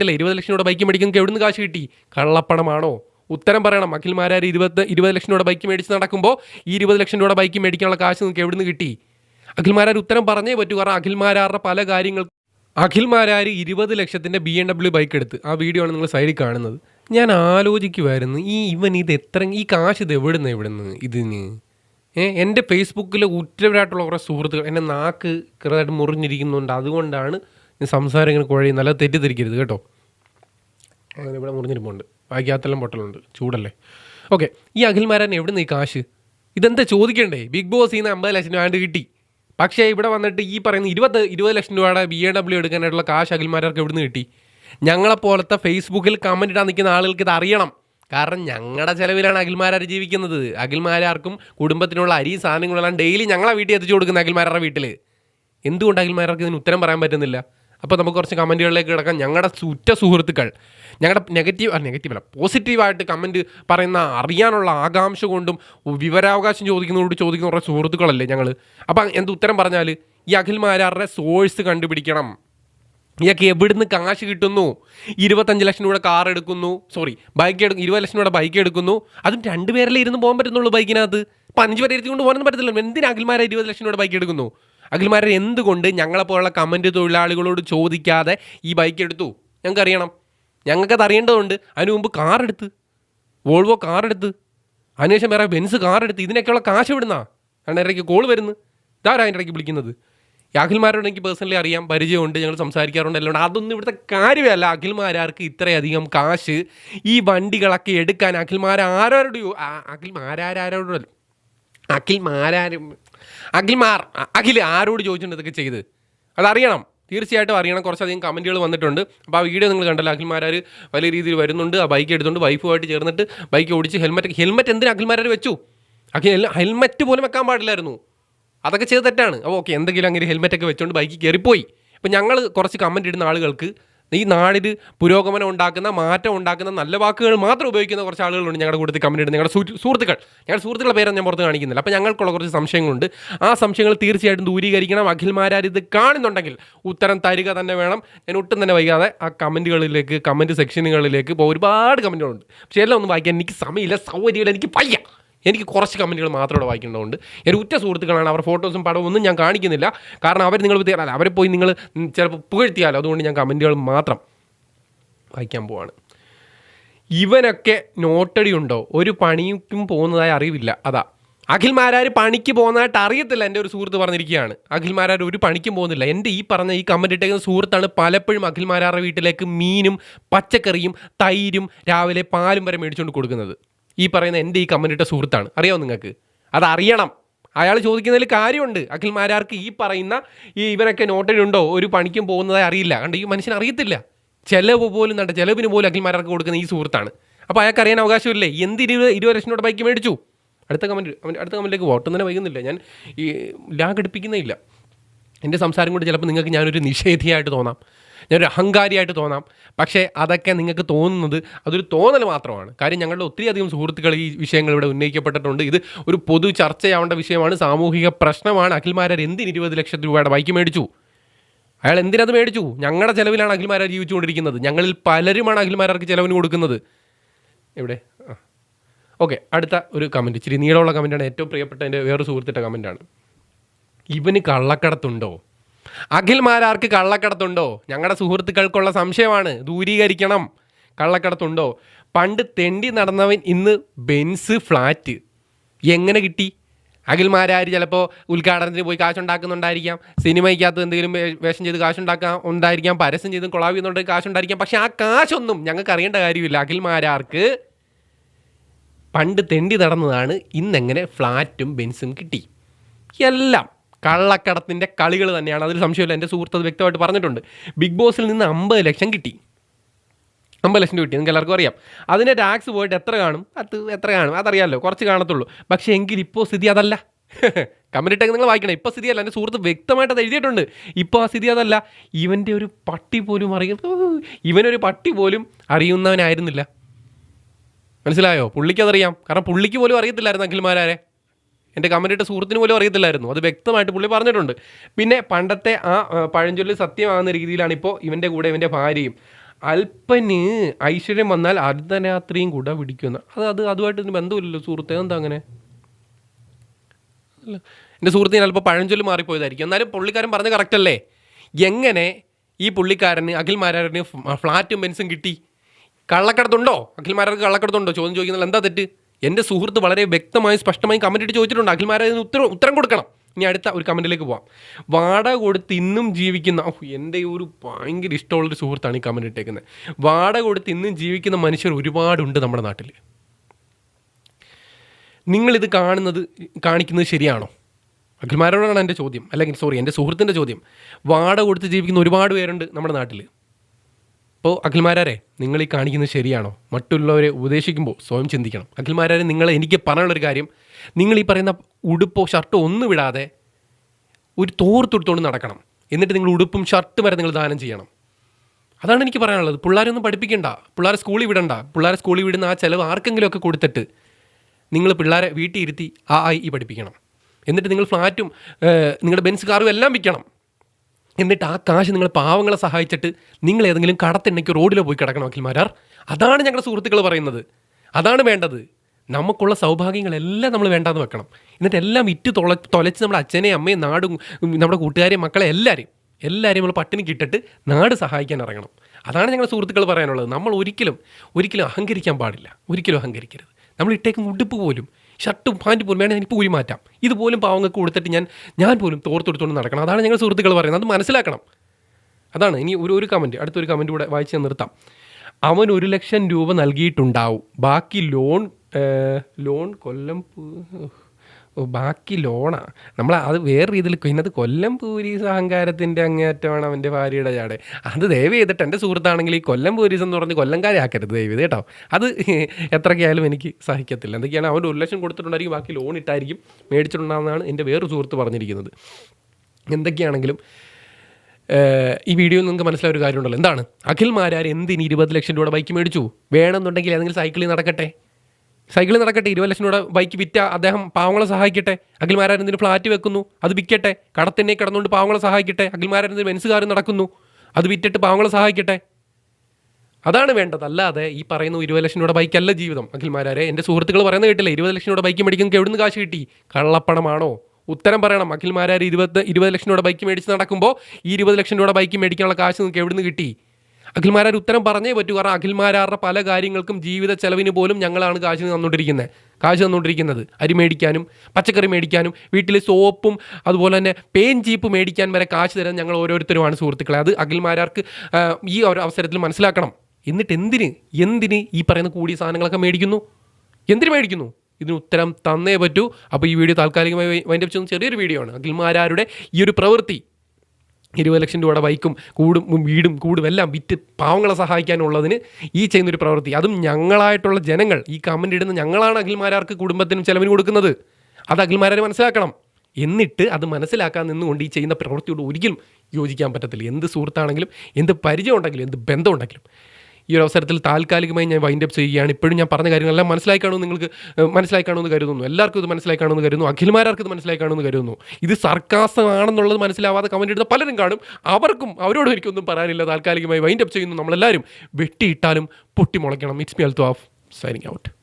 കേട്ടില്ല ഇരുപത് ലക്ഷം രൂപ ബൈക്ക് മേടിക്കുന്നത് എവിടുന്ന് കാശ് കിട്ടി? കള്ളപ്പണമാണോ? ഉത്തരം പറയണം. അഖിൽമാരാർ ഇരുപത് ഇരുപത് ലക്ഷം രൂപ ബൈക്ക് മേടിച്ച് നടക്കുമ്പോൾ ഈ ഇരുപത് ലക്ഷം രൂപ ബൈക്ക് മേടിക്കാനുള്ള കാശ് നിങ്ങൾക്ക് എവിടുന്ന് കിട്ടി? അഖിൽമാരാർ ഉത്തരം പറഞ്ഞേ പറ്റൂ. കാരണം അഖിൽമാരാറുടെ പല കാര്യങ്ങൾ അഖിൽമാരാർ ഇരുപത് ലക്ഷത്തിന്റെ ബി എം ഡബ്ല്യു ബൈക്ക് എടുത്ത് ആ വീഡിയോ ആണ് നിങ്ങൾ സൈഡിൽ കാണുന്നത്. ഞാൻ ആലോചിക്കുമായിരുന്നു ഈ ഇവൻ ഇത് എത്ര ഈ കാശ് ഇത് എവിടുന്ന് എവിടുന്ന് ഇതിന്? എന്റെ ഫേസ്ബുക്കിൽ ഉറ്റവരായിട്ടുള്ള കുറേ സുഹൃത്തുക്കൾ എന്റെ നാക്ക് ചെറുതായിട്ട് മുറിഞ്ഞിരിക്കുന്നുണ്ട്. അതുകൊണ്ടാണ് സംസാരം ഇങ്ങനെ കുഴയും നല്ല തെറ്റിദ്ധരിക്കരുത് കേട്ടോ. അങ്ങനെ ഇവിടെ മുറിഞ്ഞിരിപ്പുണ്ട്. ബാക്കിയാത്തെല്ലാം പൊട്ടലുണ്ട്. ചൂടല്ലേ? ഓക്കെ ഈ അഖിൽമാരാൻ എവിടെ നിന്ന് ഈ കാശ്? ഇതെന്താ ചോദിക്കണ്ടേ? ബിഗ് ബോസ് നിന്ന് അമ്പത് ലക്ഷം രൂപ കിട്ടി. പക്ഷേ ഇവിടെ വന്നിട്ട് ഈ പറയുന്ന ഇരുപത് ഇരുപത് ലക്ഷം രൂപയുടെ ബി എ ഡബ്ല്യു എടുക്കാനായിട്ടുള്ള കാശ് അഖിൽമാരാർക്ക് എവിടെ നിന്ന് കിട്ടി ഞങ്ങളെപ്പോലത്തെ ഫേസ്ബുക്കിൽ കമന്റ് ഇടാൻ നിൽക്കുന്ന ആളുകൾക്ക് ഇത് അറിയണം. കാരണം ഞങ്ങളുടെ ചിലവിലാണ് അഖിൽമാരാർ ജീവിക്കുന്നത്. അഖിൽമാരാർക്കും കുടുംബത്തിനുള്ള അരി സാധനങ്ങളെല്ലാം ഡെയിലി ഞങ്ങളെ വീട്ടിൽ എത്തിച്ചു കൊടുക്കുന്ന അഖിൽമാരുടെ വീട്ടിൽ എന്തുകൊണ്ട് അഖിൽമാരാർക്ക് ഇതിന് ഉത്തരം പറയാൻ പറ്റുന്നില്ല? അപ്പോൾ നമുക്ക് കുറച്ച് കമന്റുകളിലേക്ക് കിടക്കാം. ഞങ്ങളുടെ ഉറ്റ സുഹൃത്തുക്കൾ ഞങ്ങളുടെ നെഗറ്റീവ് നെഗറ്റീവ് അല്ല പോസിറ്റീവായിട്ട് കമന്റ് പറയുന്ന അറിയാനുള്ള ആകാംക്ഷ കൊണ്ടും വിവരാവകാശം ചോദിക്കുന്നതോട് ചോദിക്കുന്ന കുറേ സുഹൃത്തുക്കളല്ലേ ഞങ്ങൾ അപ്പോൾ എന്ത് ഉത്തരം പറഞ്ഞാൽ ഈ അഖിൽമാരാരുടെ സോഴ്സ് കണ്ടുപിടിക്കണം. ഇയാൾക്ക് എവിടുന്ന് കാശ് കിട്ടുന്നു? ഇരുപത്തഞ്ച് ലക്ഷം രൂപയുടെ കാർ എടുക്കുന്നു. സോറി ബൈക്ക് എടുക്കും ഇരുപത് ലക്ഷം രൂപയുടെ ബൈക്ക് എടുക്കുന്നു. അതും രണ്ട് പേരല്ലേ ഇരുന്ന് പോകാൻ പറ്റുന്നുള്ളൂ ബൈക്കിനകത്ത് അപ്പം അഞ്ച് പേരെ ഇരുത്തി കൊണ്ട് പോകാനൊന്നും പറ്റത്തില്ല എന്തിനാ അഖിൽമാരെ ഇരുപത് ലക്ഷം രൂപയുടെ ബൈക്ക് എടുക്കുന്നു? അഖിൽമാരെ എന്തുകൊണ്ട് ഞങ്ങളെപ്പോലുള്ള കമന്റ് തൊഴിലാളികളോട് ചോദിക്കാതെ ഈ ബൈക്ക് എടുത്തു? ഞങ്ങൾക്കറിയണം. ഞങ്ങൾക്കത് അറിയേണ്ടതുണ്ട് അതിനു മുമ്പ് കാർ എടുത്ത്. വോൾവോ കാർ എടുത്ത്. അതിനുശേഷം വേറെ ബെൻസ് കാർ എടുത്ത്. ഇതിനൊക്കെയുള്ള കാശ് വിടുന്നാ കാരണം ഇടയ്ക്ക് കോൾ വരുന്നു. ഇതാരാ അതിന്റെ ഇടയ്ക്ക് വിളിക്കുന്നത്? അഖിൽമാരോട് എനിക്ക് പേഴ്സണലി അറിയാം. പരിചയമുണ്ട്. ഞങ്ങൾ സംസാരിക്കാറുണ്ട്. എല്ലാം അതൊന്നും ഇവിടുത്തെ കാര്യമല്ല. അഖിൽമാരാർക്ക് ഇത്രയധികം കാശ് ഈ വണ്ടികളൊക്കെ എടുക്കാൻ അഖിൽമാരാരോട് അഖിൽമാരാരോടും അഖിൽമാരാരും അഖിൽമാരും അഖിൽമാർ അഖിൽ ആരോട് ചോദിച്ചിട്ടുണ്ട് ഇതൊക്കെ ചെയ്ത്? അതറിയണം. തീർച്ചയായിട്ടും അറിയണം. കുറച്ചധികം കമന്റുകൾ വന്നിട്ടുണ്ട്. അപ്പോൾ ആ വീഡിയോ നിങ്ങൾ കണ്ടല്ലോ. അഖിൽമാരാർ വലിയ രീതിയിൽ വരുന്നുണ്ട്. ആ ബൈക്ക് എടുത്തുകൊണ്ട് വൈഫുമായിട്ട് ചേർന്നിട്ട് ബൈക്ക് ഓടിച്ച് ഹെൽമെറ്റ് ഹെൽമെറ്റ് എന്തിനാ അഖിൽമാരാർ വെച്ചു? അഖിൽ ഹെൽമെറ്റ് പോലും വെക്കാൻ പാടില്ലായിരുന്നു. അതൊക്കെ ചെയ്ത് തെറ്റാണ്. അപ്പോൾ ഓക്കെ എന്തെങ്കിലും അങ്ങനെ ഹെൽമെറ്റ് ഒക്കെ വെച്ചുകൊണ്ട് ബൈക്കിൽ കയറിപ്പോയി. അപ്പോൾ ഞങ്ങൾ കുറച്ച് കമന്റ് ഇടുന്ന ആളുകൾക്ക് ഈ നാടിൽ പുരോഗമനം ഉണ്ടാക്കുന്ന മാറ്റം ഉണ്ടാക്കുന്ന നല്ല വാക്കുകൾ മാത്രം ഉപയോഗിക്കുന്ന കുറച്ച് ആളുകളുണ്ട് ഞങ്ങളുടെ കൂട്ടത്തിൽ കമന്റ് ഇടുന്ന ഞങ്ങളുടെ സുഹൃ- സുഹൃത്തുക്കൾ. ഞങ്ങളുടെ സുഹൃത്തുക്കളുടെ പേരൊന്നും ഞാൻ പുറത്ത് കാണിക്കുന്നില്ല. അപ്പോൾ ഞങ്ങൾക്കുള്ള കുറച്ച് സംശയങ്ങളുണ്ട്. ആ സംശയങ്ങൾ തീർച്ചയായിട്ടും ദൂരീകരിക്കണം. അഖിൽമാരാർ ഇത് കാണുന്നുണ്ടെങ്കിൽ ഉത്തരം തരിക തന്നെ വേണം. ഞാൻ ഒട്ടും തന്നെ വൈകാതെ ആ കമന്റുകളിലേക്ക് കമന്റ് സെക്ഷനുകളിലേക്ക് ഇപ്പോൾ ഒരുപാട് കമന്റുകളുണ്ട് പക്ഷേ എല്ലാം ഒന്നും വായിക്കാൻ എനിക്ക് സമയമില്ല സൗകര്യമില്ല എനിക്ക് പയ്യ. എനിക്ക് കുറച്ച് കമന്റുകൾ മാത്രമേ വായിക്കേണ്ടതുണ്ട്. എന്റെ ഉറ്റ സുഹൃത്തുക്കളാണ് അവർ ഫോട്ടോസും പടവും ഒന്നും ഞാൻ കാണിക്കുന്നില്ല. കാരണം അവർ നിങ്ങൾ അല്ല അവരെ പോയി നിങ്ങൾ ചിലപ്പോൾ പുകഴ്ത്തിയാലോ അതുകൊണ്ട് ഞാൻ കമന്റുകൾ മാത്രം വായിക്കാൻ പോവാണ്. ഇവനൊക്കെ നോട്ടടി ഉണ്ടോ ഒരു പണിക്കും പോകുന്നതായി അറിവില്ല. അതാ. അഖിൽമാരാർ പണിക്ക് പോകുന്നതായിട്ട് അറിയത്തില്ല എന്റെ ഒരു സുഹൃത്ത് പറഞ്ഞിരിക്കുകയാണ്. അഖിൽമാരാർ ഒരു പണിക്കും പോകുന്നില്ല. എന്റെ ഈ പറഞ്ഞ ഈ കമന്റ് ഇട്ടേക്കുന്ന സുഹൃത്താണ് പലപ്പോഴും അഖിൽമാരാരുടെ വീട്ടിലേക്ക് മീനും പച്ചക്കറിയും തൈരും രാവിലെ പാലും വരെ മേടിച്ചുകൊണ്ട് കൊടുക്കുന്നത്. ഈ പറയുന്ന എന്റെ ഈ കമ്പനിയുടെ സുഹൃത്താണ്. അറിയാമോ നിങ്ങൾക്ക്? അത് അറിയണം അയാൾ ചോദിക്കുന്നതിൽ കാര്യമുണ്ട്. അഖിൽമാരാർക്ക് ഈ പറയുന്ന ഈ ഇവരൊക്കെ നോട്ടിലുണ്ടോ? ഒരു പണിക്കും പോകുന്നതായി അറിയില്ല. കണ്ട്? ഈ മനുഷ്യൻ അറിയത്തില്ല. ചിലവ് പോലും നട ചിലവിന് പോലും അഖിൽമാരാർക്ക് കൊടുക്കുന്ന ഈ സുഹൃത്താണ്. അപ്പോൾ അയാൾക്ക് അറിയാൻ അവകാശമില്ലേ? എന്ത് ഇരുപത് ഇരുപത് ലക്ഷം രൂപ ബൈക്ക് മേടിച്ചു? അടുത്ത കമന്റ് അടുത്ത കമന്റിലേക്ക് വോട്ട് തന്നെ വൈകുന്നില്ല. ഞാൻ ഈ ലാഗ് എടുപ്പിക്കുന്നേ ഇല്ല. എന്റെ സംസാരം കൊണ്ട് ചിലപ്പോൾ നിങ്ങൾക്ക് ഞാനൊരു നിഷേധിയായിട്ട് തോന്നാം. ഞാനൊരു അഹങ്കാരിയായിട്ട് തോന്നാം. പക്ഷേ അതൊക്കെ നിങ്ങൾക്ക് തോന്നുന്നത് അതൊരു തോന്നൽ മാത്രമാണ്. കാര്യം ഞങ്ങളുടെ ഒത്തിരി അധികം സുഹൃത്തുക്കൾ ഈ വിഷയങ്ങൾ ഇവിടെ ഉന്നയിക്കപ്പെട്ടിട്ടുണ്ട്. ഇത് ഒരു പൊതു ചർച്ചയാവേണ്ട വിഷയമാണ്. സാമൂഹിക പ്രശ്നമാണ്. അഖിൽമാരർ എന്തിന് ഇരുപത് ലക്ഷം രൂപയുടെ ബൈക്ക് മേടിച്ചു? അയാൾ എന്തിനത് മേടിച്ചു? ഞങ്ങളുടെ ചിലവിലാണ് അഖിൽമാരാർ ജീവിച്ചുകൊണ്ടിരിക്കുന്നത്. ഞങ്ങളിൽ പലരുമാണ് അഖിൽമാരാർക്ക് ചിലവിന് കൊടുക്കുന്നത്. എവിടെ? ഓക്കെ അടുത്ത ഒരു കമന്റ് ഇച്ചിരി നീളമുള്ള കമന്റാണ് ഏറ്റവും പ്രിയപ്പെട്ട എന്റെ വേറൊരു സുഹൃത്തിട്ട കമന്റാണ് ഇവന് കള്ളക്കടത്തുണ്ടോ? അഖിൽമാരാർക്ക് കള്ളക്കടത്തുണ്ടോ? ഞങ്ങളുടെ സുഹൃത്തുക്കൾക്കുള്ള സംശയമാണ്. ദൂരീകരിക്കണം. കള്ളക്കടത്തുണ്ടോ? പണ്ട് തെണ്ടി നടന്നവൻ ഇന്ന് ബെൻസ് ഫ്ലാറ്റ്. എങ്ങനെ കിട്ടി? അഖിൽമാരാർ ചിലപ്പോൾ ഉദ്ഘാടനത്തിന് പോയി കാശുണ്ടാക്കുന്നുണ്ടായിരിക്കാം. സിനിമയ്ക്കകത്ത് എന്തെങ്കിലും വേഷം ചെയ്ത് കാശുണ്ടാക്കാൻ ഉണ്ടായിരിക്കാം. പരസ്യം ചെയ്തും കൊളാവ് ചെയ്യുന്നുണ്ട് കാശുണ്ടായിരിക്കാം. പക്ഷേ ആ കാശൊന്നും ഞങ്ങൾക്ക് അറിയേണ്ട കാര്യമില്ല. അഖിൽമാരാർക്ക് പണ്ട് തെണ്ടി നടന്നതാണ് ഇന്നെങ്ങനെ ഫ്ലാറ്റും ബെൻസും കിട്ടി. എല്ലാം കള്ളക്കടത്തിന്റെ കളികൾ തന്നെയാണ്. അതിൽ സംശയമില്ല. എന്റെ സുഹൃത്ത് അത് വ്യക്തമായിട്ട് പറഞ്ഞിട്ടുണ്ട്. ബിഗ് ബോസിൽ നിന്ന് അമ്പത് ലക്ഷം കിട്ടി. അമ്പത് ലക്ഷം കിട്ടി. നിങ്ങൾക്ക് എല്ലാവർക്കും അറിയാം. അതിന്റെ ടാക്സ് പോയിട്ട് എത്ര കാണും? അത് എത്ര കാണും? അതറിയാമല്ലോ കുറച്ച് കാണത്തുള്ളൂ. പക്ഷേ എങ്കിൽ ഇപ്പോൾ സ്ഥിതി അതല്ല. കമന്റ് ഇട്ടൊക്കെ നിങ്ങൾ വായിക്കണം. ഇപ്പോൾ സ്ഥിതിയല്ല എന്റെ സുഹൃത്ത് വ്യക്തമായിട്ട് അത് എഴുതിയിട്ടുണ്ട്. ഇപ്പോൾ ആ സ്ഥിതി അതല്ല. ഇവന്റെ ഒരു പട്ടി പോലും അറിയുന്ന ഇവനൊരു പട്ടി പോലും അറിയുന്നവനായിരുന്നില്ല. മനസ്സിലായോ? പുള്ളിക്കതറിയാം കാരണം പുള്ളിക്ക് പോലും അറിയത്തില്ലായിരുന്നു അഖിൽമാരെ എന്റെ കമന്റ് ഇട്ട സുഹൃത്തിന് പോലും അറിയത്തില്ലായിരുന്നു. അത് വ്യക്തമായിട്ട് പുള്ളി പറഞ്ഞിട്ടുണ്ട്. പിന്നെ പണ്ടത്തെ ആ പഴഞ്ചൊല്ലി സത്യമാകുന്ന രീതിയിലാണ് ഇപ്പോൾ ഇവന്റെ കൂടെ ഇവന്റെ ഭാര്യയും. അല്പന് ഐശ്വര്യം വന്നാൽ അർദ്ധരാത്രിയും കൂടെ പിടിക്കുന്ന അത് അത് അതുമായിട്ട് ബന്ധമില്ലല്ലോ സുഹൃത്തെ. എന്താ അങ്ങനെ? എന്റെ സുഹൃത്തിന് ചിലപ്പോൾ പഴഞ്ചൊല്ലി മാറിപ്പോയതായിരിക്കും. എന്നാലും പുള്ളിക്കാരൻ പറഞ്ഞ കറക്റ്റ് അല്ലേ? എങ്ങനെ ഈ പുള്ളിക്കാരന് അഖിൽ മാരാറിന് ഫ്ലാറ്റും ബെൻസും കിട്ടി? കള്ളക്കടത്തുണ്ടോ? അഖിൽ മാരാർക്ക് കള്ളക്കടത്തുണ്ടോ? ചോദ്യം ചോദിക്കുന്നില്ല എന്താ തെറ്റ്? എന്റെ സുഹൃത്ത് വളരെ വ്യക്തമായി സ്പഷ്ടമായി ഇട്ട് ചോദിച്ചിട്ടുണ്ട്. അഖിൽമാരെ അതിന് ഉത്തരം ഉത്തരം കൊടുക്കണം. ഇനി അടുത്ത ഒരു കമന്റിലേക്ക് പോവാം. വാടക കൊടുത്ത് ഇന്നും ജീവിക്കുന്ന എന്റെ ഒരു ഭയങ്കര ഇഷ്ടമുള്ളൊരു സുഹൃത്താണ് ഈ കമന്റ് ഇട്ടേക്കുന്നത് വാടക കൊടുത്ത് ഇന്നും ജീവിക്കുന്ന മനുഷ്യർ ഒരുപാടുണ്ട് നമ്മുടെ നാട്ടിൽ നിങ്ങളിത് കാണുന്നത് കാണിക്കുന്നത് ശരിയാണോ? അഖിൽമാരോടാണ് എന്റെ ചോദ്യം. അല്ലെങ്കിൽ സോറി എന്റെ സുഹൃത്തിന്റെ ചോദ്യം. വാടക കൊടുത്ത് ജീവിക്കുന്ന ഒരുപാട് പേരുണ്ട് നമ്മുടെ നാട്ടിൽ അപ്പോൾ അഖിൽമാരെ നിങ്ങൾ ഈ കാണിക്കുന്നത് ശരിയാണോ? മറ്റുള്ളവരെ ഉപദേശിക്കുമ്പോൾ സ്വയം ചിന്തിക്കണം. അഖിൽമാരെ നിങ്ങൾ എനിക്ക് പറയാനുള്ളൊരു കാര്യം നിങ്ങൾ ഈ പറയുന്ന ഉടുപ്പോ ഷർട്ടോ ഒന്നും വിടാതെ ഒരു തോർത്തുടുത്തോണ്ട് നടക്കണം. എന്നിട്ട് നിങ്ങൾ ഉടുപ്പും ഷർട്ടും വരെ നിങ്ങൾ ദാനം ചെയ്യണം. അതാണ് എനിക്ക് പറയാനുള്ളത്. പിള്ളേരൊന്നും പഠിപ്പിക്കണ്ട. പിള്ളേരെ സ്കൂളിൽ വിടണ്ട. പിള്ളേരെ സ്കൂളിൽ വിടുന്ന ആ ചിലവ് ആർക്കെങ്കിലുമൊക്കെ കൊടുത്തിട്ട് നിങ്ങൾ പിള്ളേരെ വീട്ടിൽ ഇരുത്തി ആ ആയി പഠിപ്പിക്കണം. എന്നിട്ട് നിങ്ങൾ ഫ്ലാറ്റും നിങ്ങളുടെ ബെൻസ് കാറും എല്ലാം വിൽക്കണം. എന്നിട്ട് ആ കാശ് നിങ്ങൾ പാവങ്ങളെ സഹായിച്ചിട്ട് നിങ്ങൾ ഏതെങ്കിലും കടത്തിണ്ടെങ്കിൽ റോഡിലോ പോയി കിടക്കണം വക്കീൽമാരാർ. അതാണ് ഞങ്ങളുടെ സുഹൃത്തുക്കൾ പറയുന്നത്. അതാണ് വേണ്ടത്. നമുക്കുള്ള സൗഭാഗ്യങ്ങളെല്ലാം നമ്മൾ വേണ്ടാന്ന് വെക്കണം. എന്നിട്ട് എല്ലാം വിറ്റ് തൊള തൊലച്ച് നമ്മുടെ അച്ഛനെയും അമ്മയും നാടും നമ്മുടെ കൂട്ടുകാരെയും മക്കളെ എല്ലാവരെയും എല്ലാവരെയും നമ്മൾ പട്ടിണി കിട്ടിട്ട് നാട് സഹായിക്കാൻ ഇറങ്ങണം. അതാണ് ഞങ്ങളുടെ സുഹൃത്തുക്കൾ പറയാനുള്ളത്. നമ്മൾ ഒരിക്കലും ഒരിക്കലും അഹങ്കരിക്കാൻ പാടില്ല. ഒരിക്കലും അഹങ്കരിക്കരുത്. നമ്മൾ ഇട്ടേക്കും ഉടുപ്പ് പോലും ഷർട്ടും പാന്റും പോലും വേണമെങ്കിൽ എനിക്ക് ഊരി മാറ്റാം. ഇതുപോലും പാവങ്ങൾക്ക് കൊടുത്തിട്ട് ഞാൻ ഞാൻ പോലും തോർത്തെടുത്തുകൊണ്ട് നടക്കണം. അതാണ് ഞങ്ങൾ സുഹൃത്തുക്കൾ പറയുന്നത്. അത് മനസ്സിലാക്കണം. അതാണ്. ഇനി ഒരു ഒരു കമന്റ് അടുത്തൊരു കമന്റ് കൂടെ വായിച്ച് ഞാൻ നിർത്താം. അവൻ ഒരു ലക്ഷം രൂപ നൽകിയിട്ടുണ്ടാവും. ബാക്കി ലോൺ ലോൺ കൊല്ലം ബാക്കി ലോണാ. നമ്മൾ അത് വേറെ രീതിയിൽ ഇന്നത് കൊല്ലം പൂരീസ് അഹങ്കാരത്തിന്റെ അങ്ങേറ്റമാണ് അവന്റെ ഭാര്യയുടെ ചാടെ. അത് ദയവ് ചെയ്തിട്ട് എന്റെ സുഹൃത്താണെങ്കിൽ ഈ കൊല്ലം പൂരീസ് എന്ന് പറഞ്ഞ് കൊല്ലംകാരെ ആക്കരുത് ദയവ് കേട്ടോ. അത് എത്രയ്ക്കായാലും എനിക്ക് സഹിക്കത്തില്ല. എന്തൊക്കെയാണ് അവൻ ഒരു ലക്ഷം കൊടുത്തിട്ടുണ്ടായിരിക്കും ബാക്കി ലോൺ ഇട്ടായിരിക്കും മേടിച്ചിട്ടുണ്ടാകുന്നതാണ് എന്റെ വേറൊരു സുഹൃത്ത് പറഞ്ഞിരിക്കുന്നത്. എന്തൊക്കെയാണെങ്കിലും ഈ വീഡിയോ നിങ്ങൾക്ക് മനസ്സിലായ ഒരു കാര്യമുണ്ടല്ലോ. എന്താണ്? അഖിൽ മാരാർ എന്തിന് ഇരുപത് ലക്ഷം രൂപയുടെ ബൈക്ക് മേടിച്ചു? വേണമെന്നുണ്ടെങ്കിൽ ഏതെങ്കിലും സൈക്കിളിൽ നടക്കട്ടെ? സൈക്കിളിൽ നടക്കട്ടെ ഇരുപത് ലക്ഷം രൂപ ബൈക്ക് വിറ്റ അദ്ദേഹം പാവങ്ങളെ സഹായിക്കട്ടെ അഖിൽമാരായിരുന്നതിന് ഫ്ലാറ്റ് വെക്കുന്നു അത് വിൽക്കട്ടെ കടത്തിനെ കിടന്നുകൊണ്ട് പാവങ്ങളെ സഹായിക്കട്ടെ അഖിൽമാരായിരുന്നതിന് ബെൻസുകാർ നടക്കുന്നു അത് വിറ്റിട്ട് പാവങ്ങളെ സഹായിക്കട്ടെ. അതാണ് വേണ്ടത്. അല്ലാതെ ഈ പറയുന്ന ഇരുപത് ലക്ഷം രൂപയുടെ ബൈക്കല്ല ജീവിതം അഖിൽമാരെ എന്റെ സുഹൃത്തുക്കൾ പറയുന്നത് കേട്ടില്ല ഇരുപത് ലക്ഷം രൂപയുടെ ബൈക്ക് മേടിക്കുന്നത് എവിടുന്ന് കാശ് കിട്ടി? കള്ളപ്പണമാണോ? ഉത്തരം പറയണം. അഖിൽമാരാർ ഇരുപത് ഇരുപത് ലക്ഷം രൂപയുടെ ബൈക്ക് മേടിച്ച് നടക്കുമ്പോൾ ഈ ഇരുപത് ലക്ഷം രൂപയുടെ ബൈക്ക് മേടിക്കാനുള്ള കാശ് നിങ്ങൾക്ക് എവിടുന്ന് കിട്ടി? അഖിൽമാരാർ ഉത്തരം പറഞ്ഞേ പറ്റൂ. കാരണം അഖിൽമാരാരുടെ പല കാര്യങ്ങൾക്കും ജീവിത ചെലവിന് പോലും ഞങ്ങളാണ് കാശ് തന്നുകൊണ്ടിരിക്കുന്നത് കാശ് തന്നുകൊണ്ടിരിക്കുന്നത് അരി മേടിക്കാനും പച്ചക്കറി മേടിക്കാനും വീട്ടിൽ സോപ്പും അതുപോലെ തന്നെ പേൻ ചീപ്പ് മേടിക്കാൻ വരെ കാശ് തരാൻ ഞങ്ങൾ ഓരോരുത്തരുമാണ് സുഹൃത്തുക്കളെ. അത് അഖിൽമാരാർക്ക് ഈ ഒരു അവസരത്തിൽ മനസ്സിലാക്കണം. എന്നിട്ട് എന്തിന് എന്തിന് ഈ പറയുന്ന കൂടിയ സാധനങ്ങളൊക്കെ മേടിക്കുന്നു? എന്തിന് മേടിക്കുന്നു? ഇതിന് ഉത്തരം തന്നേ പറ്റൂ. അപ്പോൾ ഈ വീഡിയോ താൽക്കാലികമായി വൈൻഡപ്പ് ചെയ്യുന്ന ചെറിയൊരു വീഡിയോ ആണ്. അഖിൽമാരാരുടെ ഈ ഒരു പ്രവൃത്തി ഇരുപത് ലക്ഷം രൂപയുടെ ബൈക്കും കൂടും വീടും കൂടും എല്ലാം വിറ്റ് പാവങ്ങളെ സഹായിക്കാനുള്ളതിന് ഈ ചെയ്യുന്നൊരു പ്രവൃത്തി. അതും ഞങ്ങളായിട്ടുള്ള ജനങ്ങൾ ഈ കമന്റ് ഇടുന്ന ഞങ്ങളാണ് അഖിൽമാരാർക്ക് കുടുംബത്തിനും ചിലവിന് കൊടുക്കുന്നത്. അത് അഖിൽമാരെ മനസ്സിലാക്കണം. എന്നിട്ട് അത് മനസ്സിലാക്കാൻ നിന്നുകൊണ്ട് ഈ ചെയ്യുന്ന പ്രവൃത്തിയോട് ഒരിക്കലും യോജിക്കാൻ പറ്റത്തില്ല. എന്ത് സുഹൃത്താണെങ്കിലും എന്ത് പരിചയം ഉണ്ടെങ്കിലും എന്ത് ബന്ധമുണ്ടെങ്കിലും. ഈ ഒരു അവസരത്തിൽ താൽക്കാലികമായി ഞാൻ വൈൻഡ് അപ്പ് ചെയ്യുകയാണ്. ഇപ്പോഴും ഞാൻ പറഞ്ഞ കാര്യങ്ങളെല്ലാം മനസ്സിലായി കാണുമെന്ന് നിങ്ങൾക്ക് മനസ്സിലായി കാണുമെന്ന് കരുതുന്നു. എല്ലാവർക്കും ഇത് മനസ്സിലായി കാണുമെന്ന് കരുതുന്നു. അഖിൽമാരാർക്ക് ഇത് മനസ്സിലായി കാണുമെന്ന് കരുതുന്നു. ഇത് സർക്കാസമാണെന്നുള്ളത് മനസ്സിലാവാതെ കമന്റ് ഇടുന്ന പലരും കാണും. അവർക്കും അവരോടും എനിക്കൊന്നും പറയാനില്ല. താൽക്കാലികമായി വൈൻഡ് അപ്പ് ചെയ്യുന്നു നമ്മളെല്ലാവരും. വെട്ടിയിട്ടാലും പൊട്ടി മുളയ്ക്കണം it's me Althaf signing out